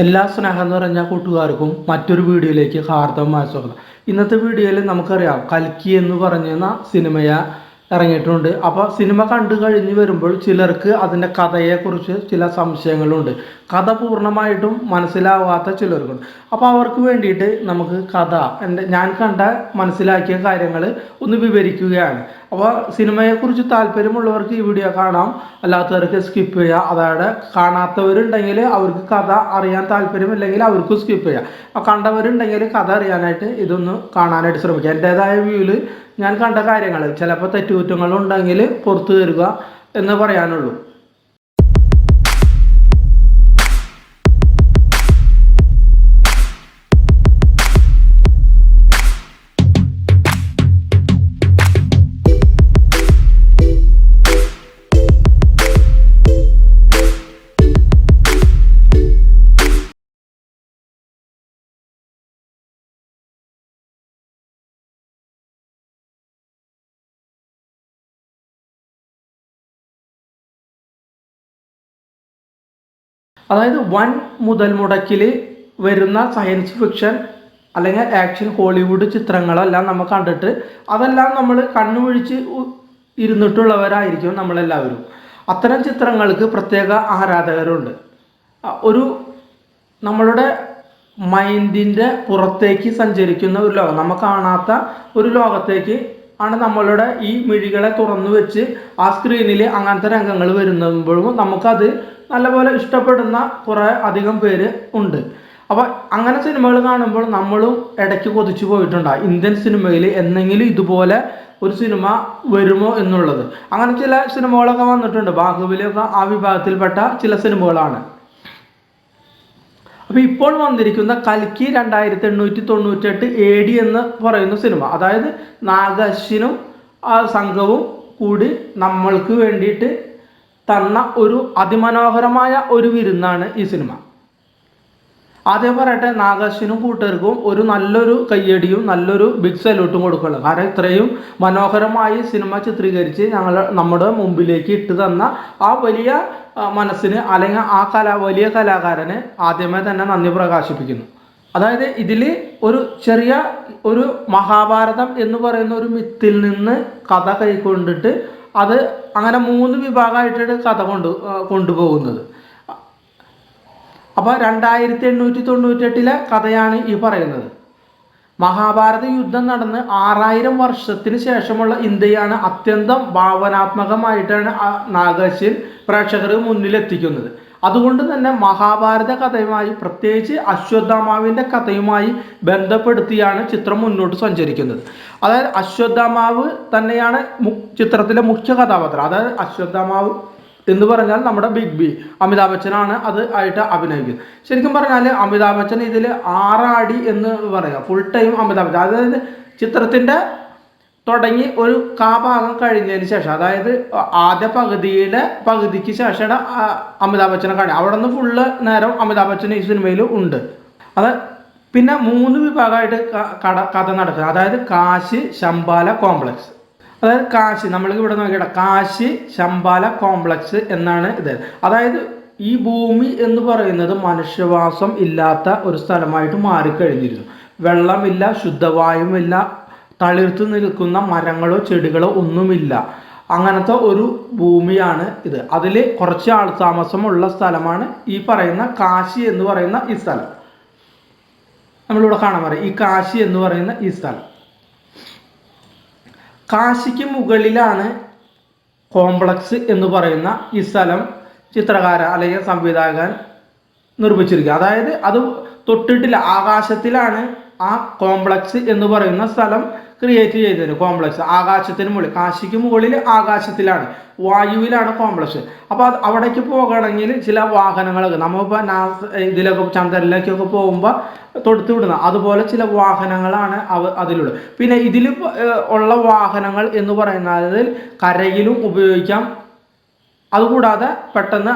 എല്ലാ സ്നേഹം നിറഞ്ഞ കൂട്ടുകാർക്കും മറ്റൊരു വീഡിയോയിലേക്ക് ഹാർദവമായ സ്വാഗതം ഇന്നത്തെ വീഡിയോയിൽ നമുക്കറിയാം കൽക്കി എന്ന് പറഞ്ഞ സിനിമയ ഇറങ്ങിയിട്ടുണ്ട്. അപ്പോൾ സിനിമ കണ്ടു കഴിഞ്ഞ് വരുമ്പോൾ ചിലർക്ക് അതിന്റെ കഥയെക്കുറിച്ച് ചില സംശയങ്ങളുണ്ട്. കഥ പൂർണമായിട്ടും മനസ്സിലാവാത്ത ചിലർക്കുണ്ട് അപ്പോൾ അവർക്ക് വേണ്ടിയിട്ട് നമുക്ക് കഥ എന്റെ ഞാൻ കണ്ട മനസ്സിലാക്കിയ കാര്യങ്ങൾ ഒന്ന് വിവരിക്കുകയാണ്. അപ്പോൾ സിനിമയെക്കുറിച്ച് താല്പര്യമുള്ളവർക്ക് ഈ വീഡിയോ കാണാം. അല്ലാത്തവർക്ക് സ്കിപ്പ് ചെയ്യാം. അതായത് കാണാത്തവരുണ്ടെങ്കിൽ അവർക്ക് കഥ അറിയാൻ താല്പര്യമില്ലെങ്കിൽ അവർക്കും സ്കിപ്പ് ചെയ്യാം. അപ്പോൾ കണ്ടവരുണ്ടെങ്കിൽ കഥ അറിയാനായിട്ട് ഇതൊന്ന് കാണാനായിട്ട് ശ്രമിക്കുക. എന്റേതായ വ്യൂവിൽ ഞാൻ കണ്ട കാര്യങ്ങൾ ചിലപ്പോൾ തെറ്റുകുറ്റങ്ങളുണ്ടെങ്കിൽ പുറത്തു തരിക എന്ന് പറയാനുള്ളൂ. അതായത് വൻ മുതൽ മുടക്കിൽ വരുന്ന സയൻസ് ഫിക്ഷൻ അല്ലെങ്കിൽ ആക്ഷൻ ഹോളിവുഡ് ചിത്രങ്ങളെല്ലാം നമ്മൾ കണ്ടിട്ട് അതെല്ലാം നമ്മൾ കണ്ണുപിഴിച്ച് ഉ- ഇരുന്നിട്ടുള്ളവരായിരിക്കും നമ്മളെല്ലാവരും. അത്തരം ചിത്രങ്ങൾക്ക് പ്രത്യേക ആരാധകരുണ്ട്. ഒരു നമ്മളുടെ മൈൻഡിന്റെ പുറത്തേക്ക് സഞ്ചരിക്കുന്ന ഒരു ലോകം നമ്മൾ കാണാത്ത ഒരു ലോകത്തേക്ക് ആണ് നമ്മളുടെ ഈ മിഴികളെ തുറന്നു വെച്ച് ആ സ്ക്രീനിൽ അങ്ങനത്തെ രംഗങ്ങൾ വരുമ്പോഴും നമുക്കത് നല്ലപോലെ ഇഷ്ടപ്പെടുന്ന കുറേ അധികം പേര് ഉണ്ട്. അപ്പോൾ അങ്ങനെ സിനിമകൾ കാണുമ്പോൾ നമ്മളും ഇടയ്ക്ക് കൊതിച്ചു പോയിട്ടുണ്ട് ഇന്ത്യൻ സിനിമയിൽ എന്തെങ്കിലും ഇതുപോലെ ഒരു സിനിമ വരുമോ എന്നുള്ളത്. അങ്ങനെ ചില സിനിമകളൊക്കെ വന്നിട്ടുണ്ട്. ബാഹുബലിയൊക്കെ ആ വിഭാഗത്തിൽപ്പെട്ട ചില സിനിമകളാണ്. അപ്പൊ ഇപ്പോൾ വന്നിരിക്കുന്ന കൽക്കി രണ്ടായിരത്തി എണ്ണൂറ്റി തൊണ്ണൂറ്റെട്ട് എ ഡി എന്ന് പറയുന്ന സിനിമ അതായത് നാഗശ്വിനും ആ സംഘവും കൂടി നമ്മൾക്ക് വേണ്ടിയിട്ട് തന്ന ഒരു അതിമനോഹരമായ ഒരു വിരുന്നാണ് ഈ സിനിമ. ആദ്യം പറയട്ടെ നാഗാശിനും കൂട്ടർക്കും ഒരു നല്ലൊരു കയ്യടിയും നല്ലൊരു ബിഗ് സല്യൂട്ടും കൊടുക്കുള്ളൂ. കാരണം ഇത്രയും മനോഹരമായി സിനിമ ചിത്രീകരിച്ച് ഞങ്ങൾ നമ്മുടെ മുമ്പിലേക്ക് ഇട്ട് തന്ന ആ വലിയ മനസ്സിന് അല്ലെങ്കിൽ ആ കലാ വലിയ കലാകാരന് ആദ്യമേ തന്നെ നന്ദി പ്രകാശിപ്പിക്കുന്നു. അതായത് ഇതിൽ ഒരു ചെറിയ ഒരു മഹാഭാരതം എന്ന് പറയുന്ന ഒരു മിത്തിൽ നിന്ന് കഥ കൈക്കൊണ്ടിട്ട് അത് അങ്ങനെ മൂന്ന് വിഭാഗമായിട്ടാണ് കഥ കൊണ്ട് കൊണ്ടുപോകുന്നത്. അപ്പോൾ രണ്ടായിരത്തി എണ്ണൂറ്റി തൊണ്ണൂറ്റെട്ടിലെ കഥയാണ് ഈ പറയുന്നത്. മഹാഭാരത യുദ്ധം നടന്ന് ആറായിരം വർഷത്തിന് ശേഷമുള്ള ഇന്ത്യയാണ് അത്യന്തം ഭാവനാത്മകമായിട്ടാണ് നാഗശ്യൻ പ്രേക്ഷകർ മുന്നിലെത്തിക്കുന്നത്. അതുകൊണ്ട് തന്നെ മഹാഭാരത കഥയുമായി പ്രത്യേകിച്ച് അശ്വത്ഥാമാവിന്റെ കഥയുമായി ബന്ധപ്പെടുത്തിയാണ് ചിത്രം മുന്നോട്ട് സഞ്ചരിക്കുന്നത്. അതായത് അശ്വത്ഥാമാവ് തന്നെയാണ് ചിത്രത്തിലെ മുഖ്യ കഥാപാത്രം. അതായത് അശ്വത്ഥാമാവ് എന്ന് പറഞ്ഞാൽ നമ്മുടെ ബിഗ് ബി അമിതാഭ് ബച്ചനാണ് അത് ആയിട്ട് അഭിനയിക്കുന്നത്. ശരിക്കും പറഞ്ഞാൽ അമിതാഭ് ബച്ചൻ ഇതിൽ ആറാടി എന്ന് പറയുക ഫുൾ ടൈം അമിതാഭ് ബച്ചൻ. അതായത് ചിത്രത്തിന്റെ തുടങ്ങി ഒരു കാഭാഗം കഴിഞ്ഞതിന് ശേഷം അതായത് ആദ്യ പകുതിയിലെ പകുതിക്ക് ശേഷം അമിതാഭ് ബച്ചനെ കാണി അവിടെ നിന്ന് ഫുള്ള് നേരം അമിതാഭ് ബച്ചൻ ഈ സിനിമയിൽ ഉണ്ട്. അത് പിന്നെ മൂന്ന് വിഭാഗമായിട്ട് കട കഥ നടക്കുന്നത്. അതായത് കാശി ശമ്പാല കോംപ്ലക്സ് അതായത് കാശി നമ്മൾ ഇവിടെ നോക്കിയിട്ട് കാശി ശമ്പാല കോംപ്ലക്സ് എന്നാണ് ഇത്. അതായത് ഈ ഭൂമി എന്ന് പറയുന്നത് മനുഷ്യവാസം ഇല്ലാത്ത ഒരു സ്ഥലമായിട്ട് മാറിക്കഴിഞ്ഞിരുന്നു. വെള്ളമില്ല ശുദ്ധവായുമില്ല തളിർത്ത് നിൽക്കുന്ന മരങ്ങളോ ചെടികളോ ഒന്നുമില്ല. അങ്ങനത്തെ ഒരു ഭൂമിയാണ് ഇത്. അതിൽ കുറച്ച് ആൾ താമസമുള്ള സ്ഥലമാണ് ഈ പറയുന്ന കാശി എന്ന് പറയുന്ന ഈ സ്ഥലം. നമ്മളിവിടെ കാണാൻ പറയാം. ഈ കാശി എന്ന് പറയുന്ന ഈ സ്ഥലം. കാശിക്ക് മുകളിലാണ് കോംപ്ലക്സ് എന്ന് പറയുന്ന ഈ സ്ഥലം ചിത്രകാര അല്ലെങ്കിൽ സംവിധായകൻ നിർമ്മിച്ചിരിക്കുക അതായത് അത് തൊട്ടിട്ടില്ല ആകാശത്തിലാണ് ആ കോംപ്ലക്സ് എന്ന് പറയുന്ന സ്ഥലം ക്രിയേറ്റ് ചെയ്തത് കോംപ്ലക്സ് ആകാശത്തിന് മുകളിൽ കാശിക്ക് മുകളിൽ ആകാശത്തിലാണ് വായുവിലാണ് കോംപ്ലക്സ് അപ്പോൾ അത് അവിടേക്ക് പോകണമെങ്കിൽ ചില വാഹനങ്ങളൊക്കെ നമ്മളിപ്പോൾ നാസ് ഇതിലൊക്കെ ചന്ദ്രനിലേക്കൊക്കെ പോകുമ്പോൾ തൊടുത്ത് വിടുന്ന അതുപോലെ ചില വാഹനങ്ങളാണ് അവ അതിലുള്ളത്. പിന്നെ ഇതിൽ ഉള്ള വാഹനങ്ങൾ എന്ന് പറയുന്നത് കരയിലും ഉപയോഗിക്കാം. അതുകൂടാതെ പെട്ടെന്ന്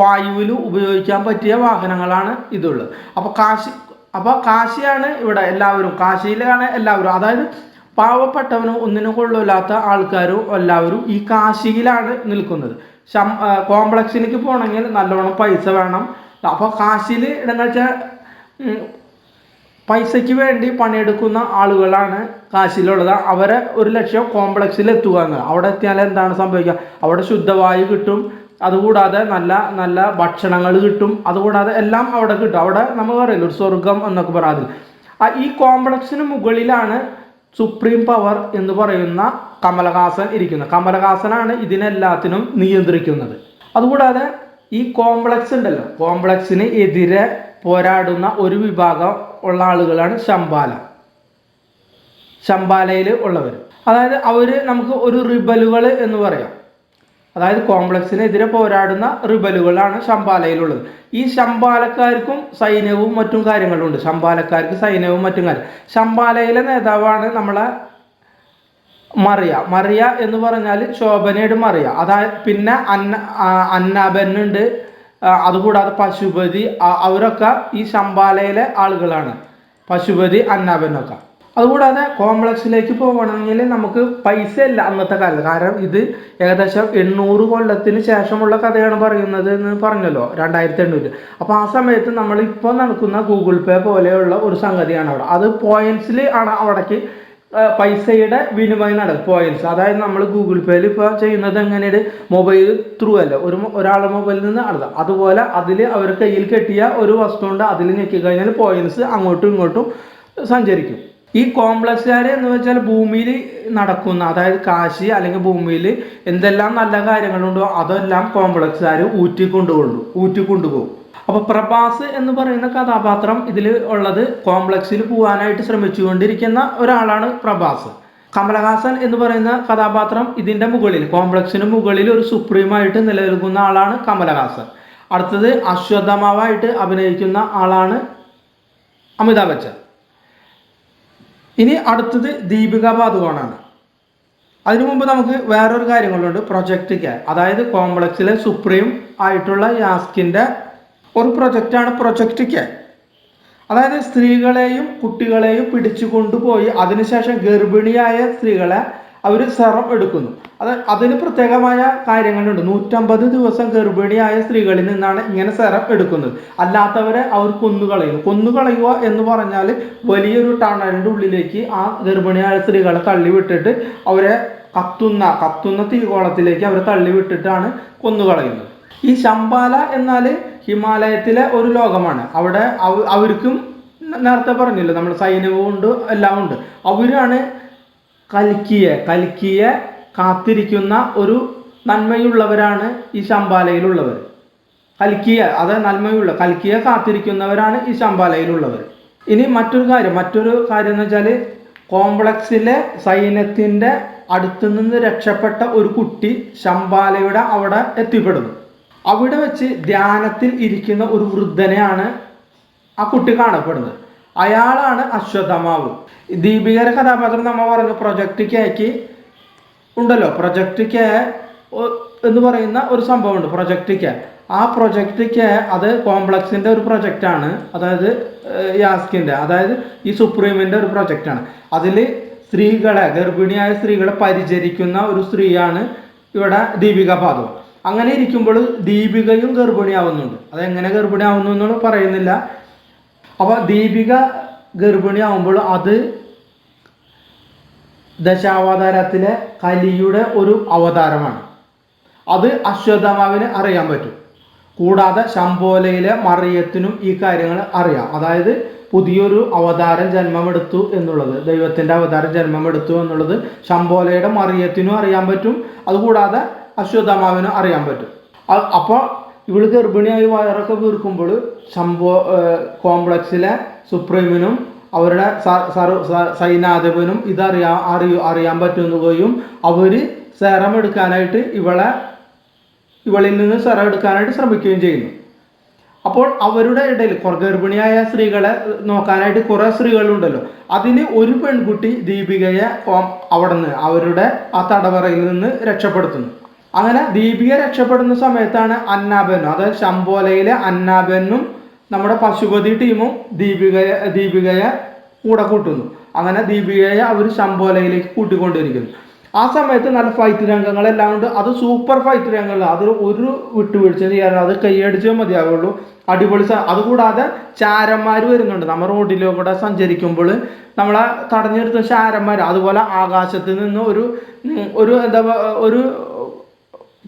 വായുവിലും ഉപയോഗിക്കാൻ പറ്റിയ വാഹനങ്ങളാണ് ഇതുള്ളത്. അപ്പോൾ കാശി അപ്പോൾ കാശിയാണ് ഇവിടെ എല്ലാവരും കാശിയിലാണ് എല്ലാവരും. അതായത് പാവപ്പെട്ടവനും ഒന്നിനും കൊള്ളില്ലാത്ത ആൾക്കാരും എല്ലാവരും ഈ കാശിയിലാണ് നിൽക്കുന്നത്. ശം കോംപ്ലക്സിലേക്ക് പോകണമെങ്കിൽ നല്ലോണം പൈസ വേണം. അപ്പോൾ കാശിയിൽ എന്താ വെച്ചാൽ പൈസയ്ക്ക് വേണ്ടി പണിയെടുക്കുന്ന ആളുകളാണ് കാശിലുള്ളത് അവരെ ഒരു ലക്ഷ്യം കോംപ്ലക്സിൽ എത്തുക എന്ന്. അവിടെ എത്തിയാൽ എന്താണ് സംഭവിക്കുക? അവിടെ ശുദ്ധവായു കിട്ടും. അതുകൂടാതെ നല്ല നല്ല ഭക്ഷണങ്ങൾ കിട്ടും. അതുകൂടാതെ എല്ലാം അവിടെ കിട്ടും. അവിടെ നമ്മൾ പറയില്ല ഒരു സ്വർഗം എന്നൊക്കെ പറയാതിൽ ഈ കോംപ്ലക്സിന് മുകളിലാണ് സുപ്രീം പവർ എന്ന് പറയുന്ന കമലഹാസൻ ഇരിക്കുന്നത്. കമലഹാസനാണ് ഇതിനെല്ലാത്തിനും നിയന്ത്രിക്കുന്നത്. അതുകൂടാതെ ഈ കോംപ്ലക്സ് ഉണ്ടല്ലോ. കോംപ്ലക്സിന് എതിരെ പോരാടുന്ന ഒരു വിഭാഗം ഉള്ള ആളുകളാണ് ശമ്പാല ശമ്പാലയിൽ ഉള്ളവർ അതായത് അവർ നമുക്ക് ഒരു റിബലുകൾ എന്ന് പറയാം. അതായത് കോംപ്ലക്സിനെതിരെ പോരാടുന്ന റിബലുകളാണ് ശമ്പാലയിലുള്ളത്. ഈ ശമ്പാലക്കാർക്കും സൈന്യവും മറ്റും കാര്യങ്ങളുണ്ട്. ശമ്പാലക്കാർക്ക് സൈന്യവും മറ്റും കാര്യം. ശമ്പാലയിലെ നേതാവാണ് നമ്മളെ മറിയ. മറിയ എന്ന് പറഞ്ഞാൽ ശോഭനയുടെ മറിയ. അതായത് പിന്നെ അന്ന അന്നാബനുണ്ട് അതുകൂടാതെ പശുപതി അവരൊക്കെ ഈ ശമ്പാലയിലെ ആളുകളാണ്. പശുപതി അന്നാബനൊക്കെ അതുകൂടാതെ കോംപ്ലക്സിലേക്ക് പോകണമെങ്കിൽ നമുക്ക് പൈസ ഇല്ല അന്നത്തെ കാലത്ത്. കാരണം ഇത് ഏകദേശം എണ്ണൂറ് കൊല്ലത്തിന് ശേഷമുള്ള കഥയാണ് പറയുന്നത് എന്ന് പറഞ്ഞല്ലോ രണ്ടായിരത്തി എണ്ണൂറ്. അപ്പോൾ ആ സമയത്ത് നമ്മൾ ഇപ്പോൾ നടക്കുന്ന ഗൂഗിൾ പേ പോലെയുള്ള ഒരു സംഗതിയാണ് അവിടെ. അത് പോയിന്റ്സിൽ ആണ് അവിടേക്ക് പൈസയുടെ വിനിമയം നടക്കും പോയിന്റ്സ്. അതായത് നമ്മൾ ഗൂഗിൾ പേയിൽ ഇപ്പോൾ ചെയ്യുന്നത് എങ്ങനെയാണ്? മൊബൈൽ ത്രൂ അല്ല? ഒരു ഒരാളുടെ മൊബൈലിൽ നിന്ന് നടത്താം. അതുപോലെ അതിൽ അവർ കയ്യിൽ കെട്ടിയ ഒരു വസ്തു ഉണ്ട് അതിൽ ഞെക്കി കഴിഞ്ഞാൽ പോയിന്റ്സ് അങ്ങോട്ടും ഇങ്ങോട്ടും സഞ്ചരിക്കും. ഈ കോംപ്ലക്സുകാർ എന്ന് വെച്ചാൽ ഭൂമിയിൽ നടക്കുന്ന അതായത് കാശി അല്ലെങ്കിൽ ഭൂമിയിൽ എന്തെല്ലാം നല്ല കാര്യങ്ങളുണ്ടോ അതെല്ലാം കോംപ്ലക്സുകാർ ഊറ്റിക്കൊണ്ടുകൊള്ളു ഊറ്റിക്കൊണ്ടുപോകും. അപ്പോൾ പ്രഭാസ് എന്ന് പറയുന്ന കഥാപാത്രം ഇതിൽ ഉള്ളത് കോംപ്ലക്സിൽ പോകാനായിട്ട് ശ്രമിച്ചുകൊണ്ടിരിക്കുന്ന ഒരാളാണ് പ്രഭാസ്. കമലഹാസൻ എന്ന് പറയുന്ന കഥാപാത്രം ഇതിന്റെ മുകളിൽ കോംപ്ലക്സിന് മുകളിൽ ഒരു സുപ്രീമായിട്ട് നിലനിൽക്കുന്ന ആളാണ് കമലഹാസൻ. അടുത്തത് അശ്വത്ഥമാവായിട്ട് അഭിനയിക്കുന്ന ആളാണ് അമിതാഭ് ബച്ചൻ. ഇനി അടുത്തത് ദീപിക പാതുകോണാണ് അതിനു മുമ്പ് നമുക്ക് വേറൊരു കാര്യങ്ങളുണ്ട് പ്രൊജക്റ്റ് കെ അതായത് കോംപ്ലക്സിലെ സുപ്രീം ആയിട്ടുള്ള യാസ്കിന്റെ ഒരു പ്രൊജക്റ്റാണ് പ്രൊജക്റ്റ് കെ അതായത് സ്ത്രീകളെയും കുട്ടികളെയും പിടിച്ചു കൊണ്ടുപോയി അതിനുശേഷം ഗർഭിണിയായ സ്ത്രീകളെ അവർ സെറം എടുക്കുന്നു. അത് അതിന് പ്രത്യേകമായ കാര്യങ്ങളുണ്ട്. നൂറ്റമ്പത് ദിവസം ഗർഭിണിയായ സ്ത്രീകളിൽ നിന്നാണ് ഇങ്ങനെ സെറം എടുക്കുന്നത്. അല്ലാത്തവരെ അവർ കൊന്നുകളയുന്നു. കൊന്നുകളയുക എന്ന് പറഞ്ഞാൽ വലിയൊരു ടണലിന്റെ ഉള്ളിലേക്ക് ആ ഗർഭിണിയായ സ്ത്രീകളെ തള്ളിവിട്ടിട്ട് അവരെ കത്തുന്ന കത്തുന്ന തീകോളത്തിലേക്ക് അവരെ തള്ളിവിട്ടിട്ടാണ് കൊന്നുകളയുന്നത്. ഈ ശമ്പാല എന്നാൽ ഹിമാലയത്തിലെ ഒരു ലോകമാണ്. അവിടെ അവ- അവർക്കും നേരത്തെ പറഞ്ഞില്ല നമ്മൾ സൈന്യവും ഉണ്ട് എല്ലാം ഉണ്ട് അവരാണ് കൽക്കിയെ. കൽക്കിയെ കാത്തിരിക്കുന്ന ഒരു നന്മയുള്ളവരാണ് ഈ ശമ്പാലയിലുള്ളവർ കൽക്കിയ അത് നന്മയുള്ള കൽക്കിയ കാത്തിരിക്കുന്നവരാണ് ഈ ശമ്പാലയിലുള്ളവർ ഇനി മറ്റൊരു കാര്യം മറ്റൊരു കാര്യം എന്ന് വെച്ചാൽ കോംപ്ലക്സിലെ സൈന്യത്തിന്റെ അടുത്തു നിന്ന് രക്ഷപ്പെട്ട ഒരു കുട്ടി ശമ്പാലയുടെ അവിടെ എത്തിപ്പെടുന്നു. അവിടെ വെച്ച് ധ്യാനത്തിൽ ഇരിക്കുന്ന ഒരു വൃദ്ധനെയാണ് ആ കുട്ടി കാണപ്പെടുന്നത്. അയാളാണ് അശ്വത്ഥമാവ് ദീപികയുടെ കഥാപാത്രം നമ്മൾ പറഞ്ഞു പ്രൊജക്റ്റ് കേക്ക് ഉണ്ടല്ലോ. പ്രൊജക്റ്റ് കെ എന്ന് പറയുന്ന ഒരു സംഭവമുണ്ട് പ്രൊജക്റ്റ് കെ ആ പ്രൊജക്റ്റ് കെ അത് കോംപ്ലക്സിന്റെ ഒരു പ്രൊജക്റ്റാണ് അതായത് യാസ്കിന്റെ അതായത് ഈ സുപ്രീമിന്റെ ഒരു പ്രൊജക്റ്റാണ് അതിൽ സ്ത്രീകളെ ഗർഭിണിയായ സ്ത്രീകളെ പരിചരിക്കുന്ന ഒരു സ്ത്രീയാണ് ഇവിടെ ദീപിക പാദവ് അങ്ങനെ ഇരിക്കുമ്പോൾ ദീപികയും ഗർഭിണിയാവുന്നുണ്ട്. അതെങ്ങനെ ഗർഭിണിയാവുന്നു എന്നൊന്നും പറയുന്നില്ല. അപ്പോൾ ദീപിക ഗർഭിണിയാവുമ്പോൾ അത് ദശാവതാരത്തിലെ കലിയുടെ ഒരു അവതാരമാണ്. അത് അശ്വത്ഥമാവിന് അറിയാൻ പറ്റും. കൂടാതെ ശംഭോലയിലെ മറിയത്തിനും ഈ കാര്യങ്ങൾ അറിയാം. അതായത് പുതിയൊരു അവതാരം ജന്മമെടുത്തു എന്നുള്ളത് ദൈവത്തിന്റെ അവതാരം ജന്മമെടുത്തു എന്നുള്ളത് ശംഭോലയുടെ മറിയത്തിനും അറിയാൻ പറ്റും. അതുകൂടാതെ അശ്വത്ഥമാവിനും അറിയാൻ പറ്റും. അപ്പോൾ ഇവൾ ഗർഭിണിയായി വയറൊക്കെ വീർക്കുമ്പോൾ ശംഭോ കോംപ്ലക്സിലെ സുപ്രീമിനും അവരുടെ സൈനാധിപനും ഇതറിയാ അറിയു അറിയാൻ പറ്റുന്നുകയും അവർ സെറം എടുക്കാനായിട്ട് ഇവളെ ഇവളിൽ നിന്ന് സെറം എടുക്കാനായിട്ട് ശ്രമിക്കുകയും ചെയ്യുന്നു. അപ്പോൾ അവരുടെ ഇടയിൽ ഗർഭിണിയായ സ്ത്രീകളെ നോക്കാനായിട്ട് കുറേ സ്ത്രീകളുണ്ടല്ലോ. അതിന് ഒരു പെൺകുട്ടി ദീപികയെ അവിടെ നിന്ന് അവരുടെ ആ തടവറയിൽ നിന്ന് രക്ഷപ്പെടുത്തുന്നു. അങ്ങനെ ദീപിക രക്ഷപ്പെടുന്ന സമയത്താണ് അന്നാബെന്നും അതായത് ശംബോലയിലെ അന്നാബെന്നും നമ്മുടെ പശുപതി ടീമും ദീപികയെ ദീപികയെ കൂടെ കൂട്ടുന്നു. അങ്ങനെ ദീപികയെ അവർ ശംബോലയിലേക്ക് കൂട്ടിക്കൊണ്ടിരിക്കുന്നു. ആ സമയത്ത് നല്ല ഫൈറ്റ് രംഗങ്ങളെല്ലാം ഉണ്ട്. അത് സൂപ്പർ ഫൈറ്റ് രംഗങ്ങൾ അതിൽ ഒരു വിട്ടുവീഴ്ച ചെയ്യാറില്ല അത് കൈയടിച്ചേ മതിയാവുള്ളൂ. അടിപൊളി അതുകൂടാതെ ചാരന്മാർ വരുന്നുണ്ട്. നമ്മൾ റോഡിലൂടെ സഞ്ചരിക്കുമ്പോൾ നമ്മളെ തടഞ്ഞെടുത്ത ചാരന്മാർ അതുപോലെ ആകാശത്ത് നിന്ന് ഒരു ഒരു എന്താ ഒരു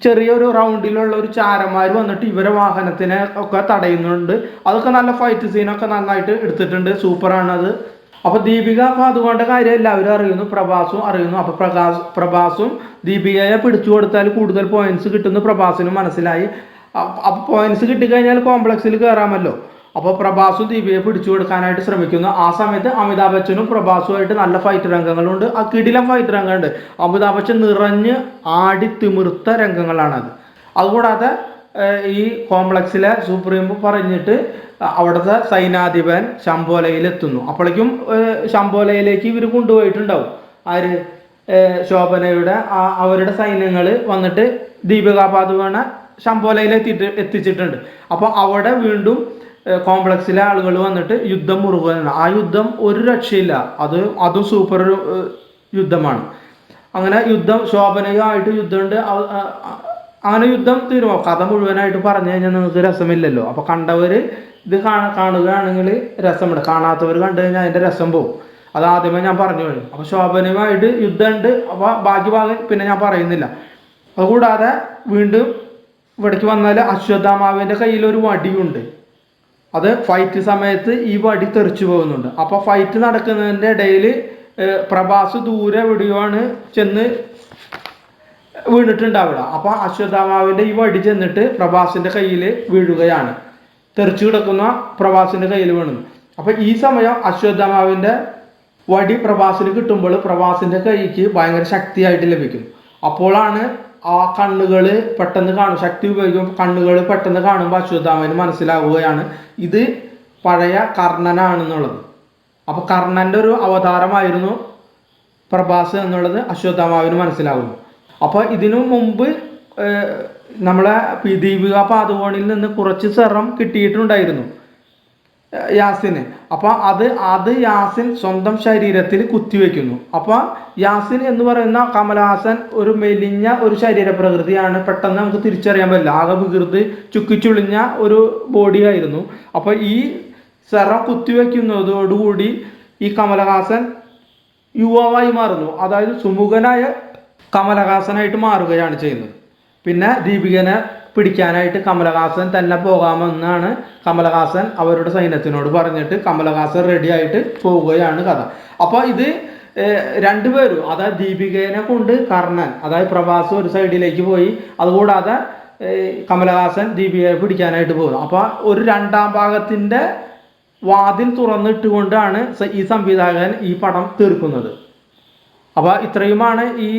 ചെറിയൊരു റൗണ്ടിലുള്ള ഒരു ചാരന്മാർ വന്നിട്ട് ഇവരെ വാഹനത്തിനെ ഒക്കെ തടയുന്നുണ്ട്. അതൊക്കെ നല്ല ഫൈറ്റ് സീനൊക്കെ നന്നായിട്ട് എടുത്തിട്ടുണ്ട്. സൂപ്പറാണ് അത്. അപ്പൊ ദീപിക പാതുകൊണ്ട് കാര്യം എല്ലാവരും അറിയുന്നു. പ്രഭാസും അറിയുന്നു. അപ്പൊ പ്രകാശ് പ്രഭാസും ദീപികയെ പിടിച്ചു കൊടുത്താൽ കൂടുതൽ പോയിന്റ്സ് കിട്ടുന്നു പ്രഭാസിനും മനസ്സിലായി. അപ്പോൾ അപ്പൊ പോയിന്റ്സ് കിട്ടിക്കഴിഞ്ഞാൽ കോംപ്ലക്സിൽ കയറാമല്ലോ അപ്പോൾ പ്രഭാസു ദീപികയെ പിടിച്ചു കൊടുക്കാനായിട്ട് ശ്രമിക്കുന്നു. ആ സമയത്ത് അമിതാഭ് ബച്ചനും പ്രഭാസുമായിട്ട് നല്ല ഫൈറ്റ് രംഗങ്ങളുണ്ട്. ആ കിടിലം ഫൈറ്റ് രംഗമുണ്ട്. അമിതാഭ് ബച്ചൻ നിറഞ്ഞ് ആടി തിമിർത്ത രംഗങ്ങളാണത്. അതുകൂടാതെ ഈ കോംപ്ലക്സിലെ സുപ്രീം പറഞ്ഞിട്ട് അവിടുത്തെ സൈനാധിപൻ ശംബോലയിലെത്തുന്നു അപ്പോഴേക്കും ശംബോലയിലേക്ക് ഇവർ കൊണ്ടുപോയിട്ടുണ്ടാവും. ആര്? ശോഭനയുടെ അവരുടെ സൈന്യങ്ങൾ വന്നിട്ട് ദീപിക ശംബോലയിലെത്തിയിട്ട് എത്തിച്ചിട്ടുണ്ട്. അപ്പോൾ അവിടെ വീണ്ടും കോംപ്ലക്സിലെ ആളുകൾ വന്നിട്ട് യുദ്ധം മുറുകുകയാണ് ആ യുദ്ധം ഒരു രക്ഷയില്ല. അത് അതും സൂപ്പർ യുദ്ധമാണ്. അങ്ങനെ യുദ്ധം ശോഭനയുമായിട്ട് യുദ്ധമുണ്ട്. അങ്ങനെ യുദ്ധം തീരുമോ? കഥ മുഴുവനായിട്ട് പറഞ്ഞു കഴിഞ്ഞാൽ നിങ്ങൾക്ക് രസമില്ലല്ലോ. അപ്പോൾ കണ്ടവർ ഇത് കാണ കാണുകയാണെങ്കിൽ രസമുണ്ട്. കാണാത്തവർ കണ്ടു കഴിഞ്ഞാൽ അതിന്റെ രസം പോകും അത് ആദ്യമേ ഞാൻ പറഞ്ഞു കഴിഞ്ഞു. അപ്പോൾ ശോഭനയുമായിട്ട് യുദ്ധമുണ്ട്. അപ്പോൾ ബാക്കി ഭാഗം പിന്നെ ഞാൻ പറയുന്നില്ല. അതുകൂടാതെ വീണ്ടും ഇവിടേക്ക് വന്നാൽ അശ്വത്ഥാമാവിന്റെ കയ്യിൽ ഒരു വടിയുണ്ട്. അത് ഫൈറ്റ് സമയത്ത് ഈ വടി തെറിച്ചു പോകുന്നുണ്ട്. അപ്പൊ ഫൈറ്റ് നടക്കുന്നതിന്റെ ഇടയിൽ പ്രഭാസ് ദൂരെ വിടുകയാണ് ചെന്ന് വീണിട്ടുണ്ടാവില്ല അപ്പൊ അശ്വത്ഥാമാവിന്റെ ഈ വടി ചെന്നിട്ട് പ്രഭാസിന്റെ കയ്യിൽ വീഴുകയാണ്. തെറിച്ചു കിടക്കുന്ന പ്രഭാസിന്റെ കയ്യിൽ വീണു അപ്പൊ ഈ സമയം അശ്വത്ഥാമാവിന്റെ വടി പ്രഭാസിന് കിട്ടുമ്പോൾ പ്രഭാസിന്റെ കൈക്ക് ഭയങ്കര ശക്തിയായിട്ട് ലഭിക്കും. അപ്പോഴാണ് ആ കണ്ണുകൾ പെട്ടെന്ന് കാണും. ശക്തി ഉപയോഗിക്കുമ്പോൾ കണ്ണുകൾ പെട്ടെന്ന് കാണുമ്പോൾ അശ്വത്ഥാമന് മനസ്സിലാവുകയാണ്. ഇത് പഴയ കർണനാണെന്നുള്ളത്. അപ്പൊ കർണന്റെ ഒരു അവതാരമായിരുന്നു പ്രഭാസ് എന്നുള്ളത് അശ്വത്ഥാമാവിന് മനസ്സിലാകുന്നു. അപ്പോൾ ഇതിനു മുമ്പ് നമ്മളെ ദീപിക പാതുകോണിൽ നിന്ന് കുറച്ച് സെറം കിട്ടിയിട്ടുണ്ടായിരുന്നു. യാസിന്. അപ്പോൾ അത് അത് യാസിൻ സ്വന്തം ശരീരത്തിൽ കുത്തിവെക്കുന്നു. അപ്പോൾ യാസിൻ എന്ന് പറയുന്ന കമലഹാസൻ ഒരു മെലിഞ്ഞ ഒരു ശരീര പ്രകൃതിയാണ് പെട്ടെന്ന് നമുക്ക് തിരിച്ചറിയാൻ പറ്റില്ല. ആകെ വികൃതി ചുക്കിച്ചുളിഞ്ഞ ഒരു ബോഡി ആയിരുന്നു. അപ്പൊ ഈ സെറം കുത്തിവെക്കുന്നതോടുകൂടി ഈ കമലഹാസൻ യുവാവായി മാറുന്നു. അതായത് സുമുഖനായ കമലഹാസനായിട്ട് മാറുകയാണ് ചെയ്യുന്നത്. പിന്നെ ദീപികനെ പിടിക്കാനായിട്ട് കമലഹാസൻ തന്നെ പോകാമെന്നാണ് കമലഹാസൻ അവരുടെ സൈന്യത്തിനോട് പറഞ്ഞിട്ട് കമലഹാസൻ റെഡി ആയിട്ട് പോവുകയാണ് കഥ. അപ്പോൾ ഇത് രണ്ടുപേരും അതായത് ദീപികേനെ കൊണ്ട് കർണൻ അതായത് പ്രഭാസ് ഒരു സൈഡിലേക്ക് പോയി. അതുകൂടാതെ കമലഹാസൻ ദീപികയെ പിടിക്കാനായിട്ട് പോകുന്നു. അപ്പോൾ ഒരു രണ്ടാം ഭാഗത്തിന്റെ വാതിൽ തുറന്നിട്ടുകൊണ്ടാണ് ഈ സംവിധായകൻ ഈ പടം തീർക്കുന്നത്. അപ്പോൾ ഇത്രയുമാണ് ഈ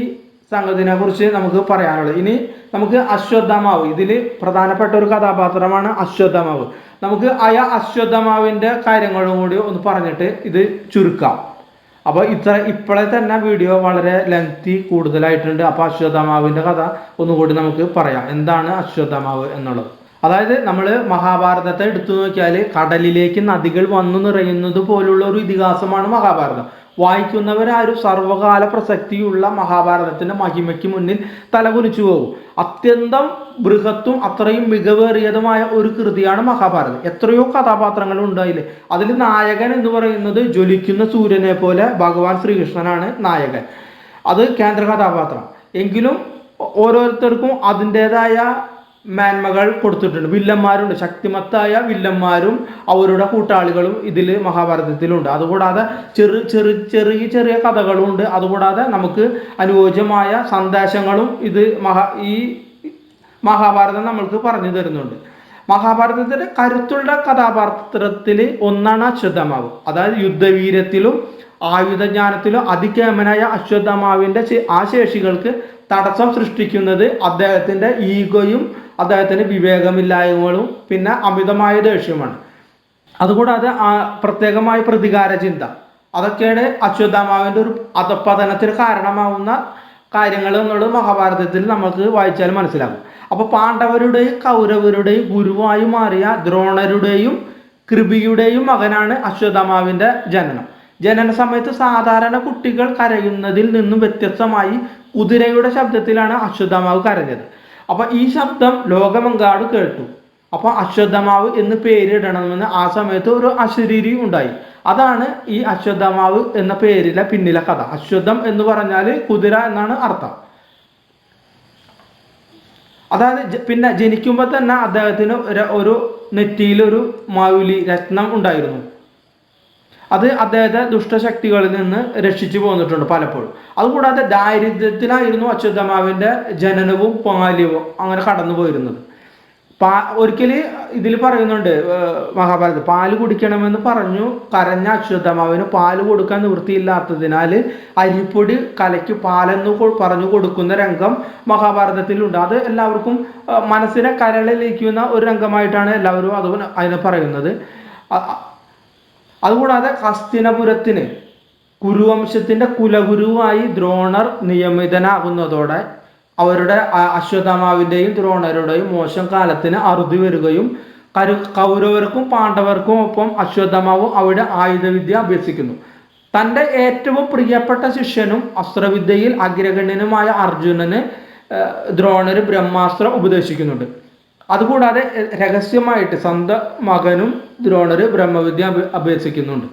സംഗതിനെ കുറിച്ച് നമുക്ക് പറയാനുള്ളത്. ഇനി നമുക്ക് അശ്വത്ഥമാവ്. ഇതിൽ പ്രധാനപ്പെട്ട ഒരു കഥാപാത്രമാണ് അശ്വത്ഥമാവ്. നമുക്ക് അയ അശ്വത്ഥമാവിന്റെ കാര്യങ്ങളും കൂടി ഒന്ന് പറഞ്ഞിട്ട് ഇത് ചുരുക്കാം. അപ്പോൾ ഇത്ര ഇപ്പോഴേ തന്നെ വീഡിയോ വളരെ ലെങ്തി കൂടുതലായിട്ടുണ്ട്. അപ്പോൾ അശ്വത്ഥമാവിന്റെ കഥ ഒന്നുകൂടി നമുക്ക് പറയാം. എന്താണ് അശ്വത്ഥമാവ് എന്നുള്ളത്? അതായത് നമ്മൾ മഹാഭാരതത്തെ എടുത്തു നോക്കിയാൽ കടലിലേക്ക് നദികൾ വന്നു നിറയുന്നത് പോലുള്ള ഒരു ഇതിഹാസമാണ് മഹാഭാരതം. വായിക്കുന്നവരാരും സർവകാല പ്രസക്തിയുള്ള മഹാഭാരതത്തിന്റെ മഹിമയ്ക്ക് മുന്നിൽ തലകുനിച്ചു പോകും. അത്യന്തം ബൃഹത്തും അത്രയും മികവേറിയതുമായ ഒരു കൃതിയാണ് മഹാഭാരതം. എത്രയോ കഥാപാത്രങ്ങൾ ഉണ്ടായില്ലേ അതിൽ നായകൻ എന്ന് പറയുന്നത് ജ്വലിക്കുന്ന സൂര്യനെ പോലെ ഭഗവാൻ ശ്രീകൃഷ്ണനാണ് നായകൻ. അത് കേന്ദ്ര കഥാപാത്രം. എങ്കിലും ഓരോരുത്തർക്കും അതിന്റെതായ മേന്മകൾ കൊടുത്തിട്ടുണ്ട്. വില്ലന്മാരുണ്ട്. ശക്തിമത്തായ വില്ലന്മാരും അവരുടെ കൂട്ടാളികളും ഇതിൽ മഹാഭാരതത്തിലുണ്ട്. അതുകൂടാതെ ചെറു ചെറു ചെറിയ ചെറിയ കഥകളും ഉണ്ട് അതുകൂടാതെ നമുക്ക് അനുയോജ്യമായ സന്ദേശങ്ങളും ഇത് മഹാ ഈ മഹാഭാരതം നമ്മൾക്ക് പറഞ്ഞു തരുന്നുണ്ട്. മഹാഭാരതത്തിലെ കരുത്തുള്ള കഥാപാത്രത്തിൽ ഒന്നാണ് അശ്വത്ഥമാവ്. അതായത് യുദ്ധവീര്യത്തിലും ആയുധജ്ഞാനത്തിലും അതികേമനായ അശ്വത്ഥമാവിന്റെ ആ ശേഷികൾക്ക് തടസ്സം സൃഷ്ടിക്കുന്നത് അദ്ദേഹത്തിന്റെ ഈഗോയും അദ്ദേഹത്തിന്റെ വിവേകമില്ലായ്മകളും പിന്നെ അമിതമായ ദേഷ്യമാണ് അതുകൂടാതെ പ്രത്യേകമായ പ്രതികാര ചിന്ത. അതൊക്കെയാണ് അശ്വത്ഥാമാവിന്റെ ഒരു അധപ്പതനത്തിന് കാരണമാവുന്ന കാര്യങ്ങൾ എന്നുള്ളത് മഹാഭാരതത്തിൽ നമുക്ക് വായിച്ചാൽ മനസ്സിലാകും. അപ്പോൾ പാണ്ഡവരുടെയും കൗരവരുടെയും ഗുരുവായി മാറിയ ദ്രോണരുടെയും കൃപിയുടെയും മകനാണ് അശ്വത്ഥാമാവിന്റെ ജനനം. ജനന സമയത്ത് സാധാരണ കുട്ടികൾ കരയുന്നതിൽ നിന്നും വ്യത്യസ്തമായി കുതിരയുടെ ശബ്ദത്തിലാണ് അശ്വത്ഥാമാവ് കരഞ്ഞത്. അപ്പൊ ഈ ശബ്ദം ലോകമെങ്കാട് കേട്ടു. അപ്പൊ അശ്വത്ഥമാവ് എന്ന് പേരിടണമെന്ന് ആ സമയത്ത് ഒരു അശരീരി ഉണ്ടായി. അതാണ് ഈ അശ്വത്ഥമാവ് എന്ന പേരിലെ പിന്നിലെ കഥ. അശ്വത്ഥം എന്ന് പറഞ്ഞാൽ കുതിര എന്നാണ് അർത്ഥം. അതായത് പിന്നെ ജനിക്കുമ്പോൾ തന്നെ അദ്ദേഹത്തിന് ഒരു- നെറ്റിയിൽ ഒരു മൗലി രത്നം ഉണ്ടായിരുന്നു. അത് അദ്ദേഹത്തെ ദുഷ്ടശക്തികളിൽ നിന്ന് രക്ഷിച്ചു പോന്നിട്ടുണ്ട് പലപ്പോഴും. അതുകൂടാതെ ദാരിദ്ര്യത്തിലായിരുന്നു അച്യുതമാവിന്റെ ജനനവും പാല്യവും അങ്ങനെ കടന്നു പോയിരുന്നത്. പാ ഒരിക്കൽ ഇതിൽ പറയുന്നുണ്ട് മഹാഭാരത് പാൽ കുടിക്കണമെന്ന് പറഞ്ഞു കരഞ്ഞ അച്യുതമാവിന് പാൽ കൊടുക്കാൻ നിവൃത്തിയില്ലാത്തതിനാൽ അരിപ്പൊടി കലയ്ക്ക് പാലെന്ന് പറഞ്ഞു കൊടുക്കുന്ന രംഗം മഹാഭാരതത്തിലുണ്ട്. അത് എല്ലാവർക്കും മനസ്സിനെ കരളിലേക്കുന്ന ഒരു രംഗമായിട്ടാണ് എല്ലാവരും അത് അതിനെ പറയുന്നത്. അതുകൂടാതെ ഹസ്തിനപുരത്തിന് കുരുവംശത്തിന്റെ കുലഗുരുവായി ദ്രോണർ നിയമിതനാകുന്നതോടെ അവരുടെ അശ്വതമാവിന്റെയും ദ്രോണരുടെയും മോശം കാലത്തിന് അറുതി വരികയും കരു കൗരവർക്കും പാണ്ഡവർക്കും ഒപ്പം അശ്വത്ഥമാവും അവിടെ ആയുധവിദ്യ അഭ്യസിക്കുന്നു. തന്റെ ഏറ്റവും പ്രിയപ്പെട്ട ശിഷ്യനും അസ്ത്രവിദ്യയിൽ അഗ്രഗണ്യനുമായ അർജുനന് ദ്രോണർ ബ്രഹ്മാസ്ത്രം ഉപദേശിക്കുന്നുണ്ട്. അതുകൂടാതെ രഹസ്യമായിട്ട് സ്വന്തം മകനും ദ്രോണർ ബ്രഹ്മവിദ്യ അഭ്യ- അഭ്യസിക്കുന്നുണ്ട്.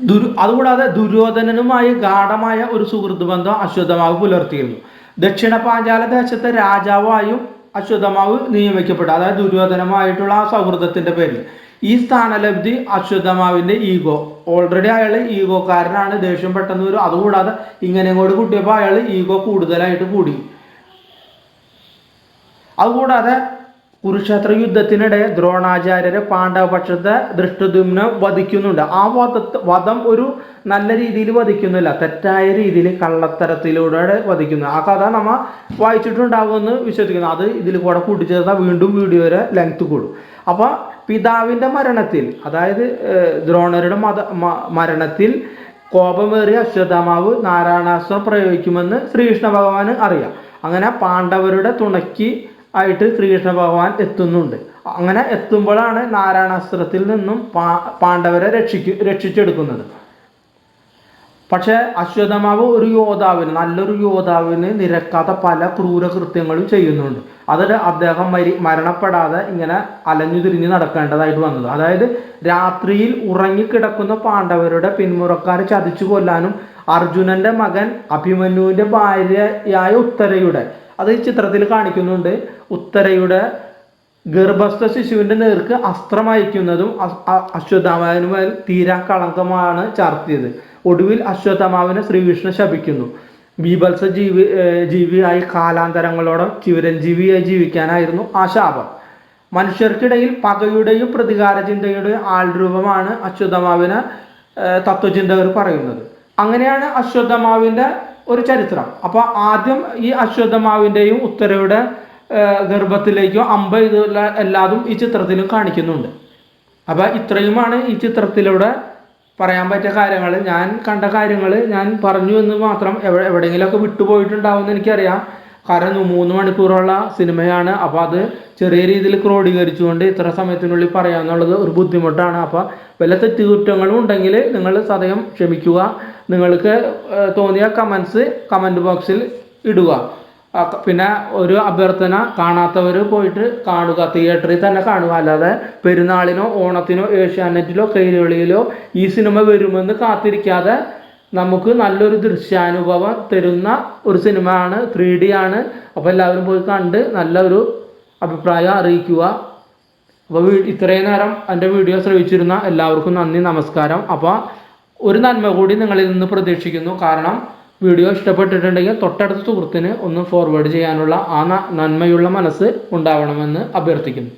ദുരു അതുകൂടാതെ ദുര്യോധനനുമായി ഗാഠമായ ഒരു സുഹൃത്ത് ബന്ധം അശ്വത്ഥമാവ് പുലർത്തിയിരുന്നു. ദക്ഷിണ പാഞ്ചാല ദേശത്തെ രാജാവായും അശ്വത്ഥമാവ് നിയമിക്കപ്പെട്ടു. അതായത് ദുര്യോധനമായിട്ടുള്ള ആ സൗഹൃദത്തിന്റെ പേരിൽ. ഈ സ്ഥാനലബ്ധി അശ്വത്ഥമാവിന്റെ ഈഗോ. ഓൾറെഡി അയാൾ ഈഗോക്കാരനാണ്. ദേഷ്യം പെട്ടെന്ന് വരും. അതുകൂടാതെ ഇങ്ങനെ കൂടി കൂട്ടിയപ്പോൾ അയാൾ ഈഗോ കൂടുതലായിട്ട് കൂടി. അതുകൂടാതെ കുരുക്ഷേത്ര യുദ്ധത്തിനിടെ ദ്രോണാചാര്യരെ പാണ്ഡവപക്ഷത്തെ ദൃഷ്ടദുമ്ന വധിക്കുന്നുണ്ട്. ആ വധ വധം ഒരു നല്ല രീതിയിൽ വധിക്കുന്നില്ല. തെറ്റായ രീതിയിൽ കള്ളത്തരത്തിലൂടെ വധിക്കുന്നു ആ കഥ നമ്മൾ വായിച്ചിട്ടുണ്ടാകുമെന്ന് വിശ്വസിക്കുന്നു. അത് ഇതിൽ കൂടെ കൂട്ടിച്ചേർത്താൽ വീണ്ടും വീഡിയോയുടെ ലെങ്ത് കൂടും. അപ്പോൾ പിതാവിന്റെ മരണത്തിൽ അതായത് ദ്രോണരുടെ മത മരണത്തിൽ കോപമേറിയ അശ്വത്ഥമാവ് നാരായണാസ്വ പ്രയോഗിക്കുമെന്ന് ശ്രീകൃഷ്ണ ഭഗവാന് അറിയാം. അങ്ങനെ പാണ്ഡവരുടെ തുണയ്ക്ക് ആയിട്ട് ശ്രീകൃഷ്ണ ഭഗവാൻ എത്തുന്നുണ്ട്. അങ്ങനെ എത്തുമ്പോഴാണ് നാരായണാസ്ത്രത്തിൽ നിന്നും പാ പാണ്ഡവരെ രക്ഷിക്കു രക്ഷിച്ചെടുക്കുന്നത്. പക്ഷേ അശ്വതമാവ് ഒരു യോദ്ധാവിന് നല്ലൊരു യോദ്ധാവിന് നിരക്കാത്ത പല ക്രൂരകൃത്യങ്ങളും ചെയ്യുന്നുണ്ട്. അതിൽ അദ്ദേഹം മരി മരണപ്പെടാതെ ഇങ്ങനെ അലഞ്ഞു തിരിഞ്ഞ് നടക്കേണ്ടതായിട്ട് വന്നത്. അതായത് രാത്രിയിൽ ഉറങ്ങിക്കിടക്കുന്ന പാണ്ഡവരുടെ പിന്മുറക്കാരെ ചതിച്ചു കൊല്ലാനും അർജുനന്റെ മകൻ അഭിമന്യുവിന്റെ ഭാര്യയായ ഉത്തരയുടെ അത് ചിത്രത്തിൽ കാണിക്കുന്നുണ്ട്. ഉത്തരയുടെ ഗർഭസ്ഥ ശിശുവിന്റെ നേർക്ക് അസ്ത്രം അയക്കുന്നതും അ- അ- അശ്വത്ഥമാവിനുമേൽ തീരാ കളങ്കമാണ് ചാർത്തിയത്. ഒടുവിൽ അശ്വത്ഥമാവിനെ ശ്രീകൃഷ്ണൻ ശപിക്കുന്നു. ബീഭത്സ ജീവി ജീവിയായി കാലാന്തരങ്ങളോടെ ചിവരഞ്ജീവിയായി ജീവിക്കാനായിരുന്നു ആ ശാപം. മനുഷ്യർക്കിടയിൽ പകയുടെയും പ്രതികാര ചിന്തയുടെയും ആൾരൂപമാണ് അശ്വത്ഥമാവിനെ തത്വചിന്തകർ പറയുന്നത്. അങ്ങനെയാണ് അശ്വത്ഥമാവിന്റെ ഒരു ചരിത്രം. അപ്പോൾ ആദ്യം ഈ അശ്വത്ഥമാവിന്റെയും ഉത്തരയുടെ ഗർഭത്തിലേക്കോ അമ്പ ഇതുള്ള എല്ലാതും ഈ ചിത്രത്തിലും കാണിക്കുന്നുണ്ട്. അപ്പോൾ ഇത്രയുമാണ് ഈ ചിത്രത്തിലൂടെ പറയാൻ പറ്റിയ കാര്യങ്ങൾ ഞാൻ കണ്ട കാര്യങ്ങൾ ഞാൻ പറഞ്ഞു എന്ന് മാത്രം എവിടെ എവിടെയെങ്കിലുമൊക്കെ വിട്ടുപോയിട്ടുണ്ടാവുമെന്ന് എനിക്കറിയാം. കാരണം മൂന്ന് മണിക്കൂറുള്ള സിനിമയാണ്. അപ്പോൾ അത് ചെറിയ രീതിയിൽ ക്രോഡീകരിച്ചുകൊണ്ട് ഇത്ര സമയത്തിനുള്ളിൽ പറയാന്നുള്ളത് ഒരു ബുദ്ധിമുട്ടാണ്. അപ്പോൾ വല്ല തെറ്റുകുറ്റങ്ങളും ഉണ്ടെങ്കിൽ നിങ്ങൾ സദയം ക്ഷമിക്കുക. നിങ്ങൾക്ക് തോന്നിയ കമൻസ് കമന്റ് ബോക്സിൽ ഇടുക. പിന്നെ ഒരു അഭ്യർത്ഥന കാണാത്തവർ പോയിട്ട് കാണുക. തിയേറ്ററിൽ തന്നെ കാണുക. അല്ലാതെ പെരുന്നാളിനോ ഓണത്തിനോ ഏഷ്യാനെറ്റിലോ കൈരളിയിലോ ഈ സിനിമ വരുമെന്ന് കാത്തിരിക്കാതെ നമുക്ക് നല്ലൊരു ദൃശ്യാനുഭവം തരുന്ന ഒരു സിനിമയാണ് ത്രീ ഡി ആണ്. അപ്പോൾ എല്ലാവരും പോയി കണ്ട് നല്ലൊരു അഭിപ്രായം അറിയിക്കുക. അപ്പോൾ ഇത്രയും നേരം എന്റെ വീഡിയോ ശ്രവിച്ചിരുന്ന എല്ലാവർക്കും നന്ദി നമസ്കാരം. അപ്പോൾ ഒരു നന്മ കൂടി നിങ്ങളിൽ നിന്ന് പ്രതീക്ഷിക്കുന്നു. കാരണം വീഡിയോ ഇഷ്ടപ്പെട്ടിട്ടുണ്ടെങ്കിൽ തൊട്ടടുത്ത സുഹൃത്തിന് ഒന്ന് ഫോർവേഡ് ചെയ്യാനുള്ള ആ നന്മയുള്ള മനസ്സ് ഉണ്ടാവണമെന്ന് അഭ്യർത്ഥിക്കുന്നു.